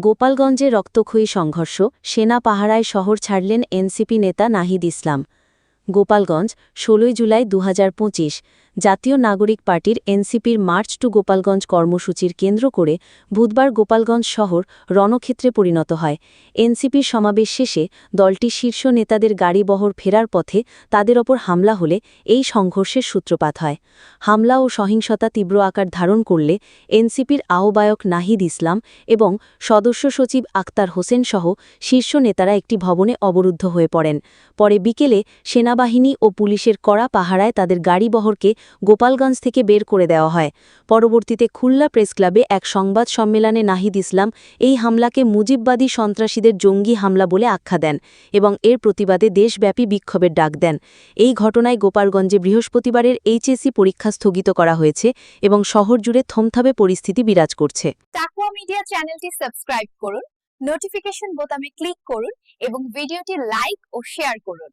গোপালগঞ্জে রক্তক্ষয়ী সংঘর্ষ, সেনা পাহারায় শহর ছাড়লেন এনসিপি নেতা নাহিদ ইসলাম। গোপালগঞ্জ, ষোলোই জুলাই দু হাজার পঁচিশ। জাতীয় নাগরিক পার্টির এনসিপির মার্চ টু গোপালগঞ্জ কর্মসূচির কেন্দ্র করে বুধবার গোপালগঞ্জ শহর রণক্ষেত্রে পরিণত হয়। এনসিপির সমাবেশ শেষে দলটি শীর্ষ নেতাদের গাড়িবহর ফেরার পথে তাদের ওপর হামলা হলে এই সংঘর্ষের সূত্রপাত হয়। হামলা ও সহিংসতা তীব্র আকার ধারণ করলে এনসিপির আহ্বায়ক নাহিদ ইসলাম এবং সদস্য সচিব আক্তার হোসেন সহ শীর্ষ নেতারা একটি ভবনে অবরুদ্ধ হয়ে পড়েন। পরে বিকেলে সেনাবাহিনী ও পুলিশের কড়া পাহারায় তাদের গাড়িবহরকে গোপালগঞ্জ থেকে বের করে দেওয়া হয়। পরবর্তীতে খুলনা প্রেসক্লাবে এক সংবাদ সম্মেলনে নাহিদ ইসলাম এই হামলাকে মুজিববাদী সন্ত্রাসীদের জঙ্গি হামলা বলে আখ্যা দেন এবং এর প্রতিবাদে দেশব্যাপী বিক্ষোভের ডাক দেন। এই ঘটনায় গোপালগঞ্জে বৃহস্পতিবারের এইচএসসি পরীক্ষা স্থগিত করা হয়েছে এবং শহর জুড়ে থমথাবে পরিস্থিতি বিরাজ করছে। মিডিয়া চ্যানেলটি সাবস্ক্রাইব করুন, নোটিফিকেশন বোতামে ক্লিক করুন এবং ভিডিওটি লাইক ও শেয়ার করুন।